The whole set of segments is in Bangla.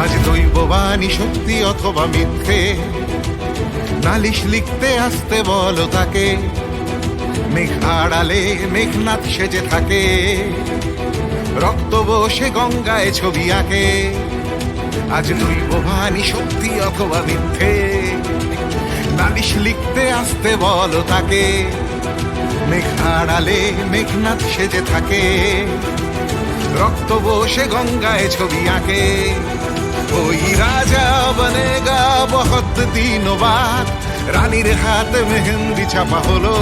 আজ দৈববাণী সত্যি অথবা মিথ্যে। নালিশ লিখতে আসতে বলো তাকে। মেঘ আড়ালে মেঘনাথ সেজে থাকে। রক্ত বসে গঙ্গায় ছবি আঁকে। আজ দৈববাণী সত্যি অথবা মিথ্যে। নালিশ লিখতে আসতে বলো তাকে। মেঘ আড়ালে মেঘনাথ সেজে থাকে। রক্ত বসে গঙ্গায় ছবি আঁকে। ওই রাজা বনেগা বহুত দিন বাদ রানীর হাতে মেহেন্দি চাপা হলো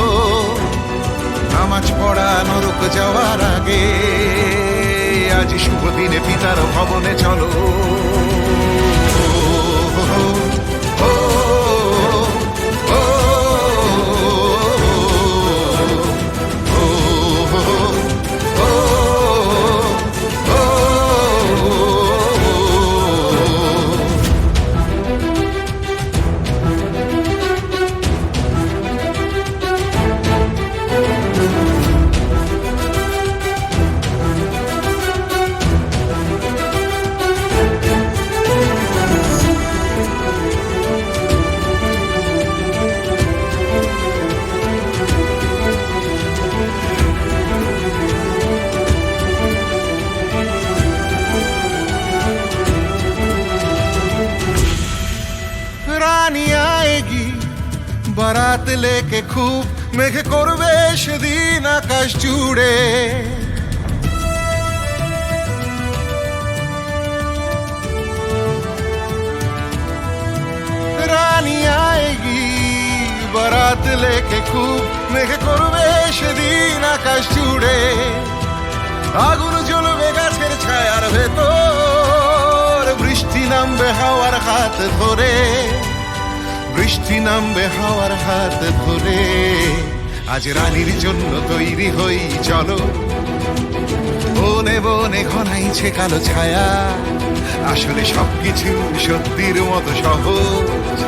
নামাজ পড়া নরক যাওয়ার আগে আজ শুভ দিনে পিতার ভবনে চলো বারাত লেকে খুব মেঘে করবে সেদিন আকাশ জুড়ে। রানী আয়েগি, বারাত লেকে খুব মেঘে করবে সেদিন আকাশ জুড়ে। আগুন জ্বলবে গাছের ছায়ার ভেতর, বৃষ্টি নামবে হাওয়ার হাত ধরে। বৃষ্টি নামবে হাওয়ার হাত ধরে আজ রানীর জন্য তৈরি হই, চলো। বনে বনে ঘনাইছে কালো ছায়া, আসলে সবকিছু সত্যির মতো সহজ।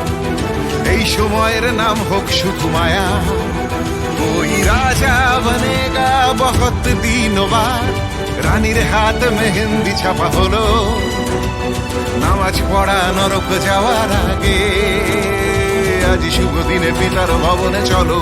এই সময়ের নাম হোক শুধু মায়া। ওই রাজা বনেগা, বহুত দিন বাদ রানীর হাত মেহেন্দি ছাপা হলো। নামাজ পড়া নরক যাওয়ার আগে আজ শুভ দিনে পিতার ভবনে চলো।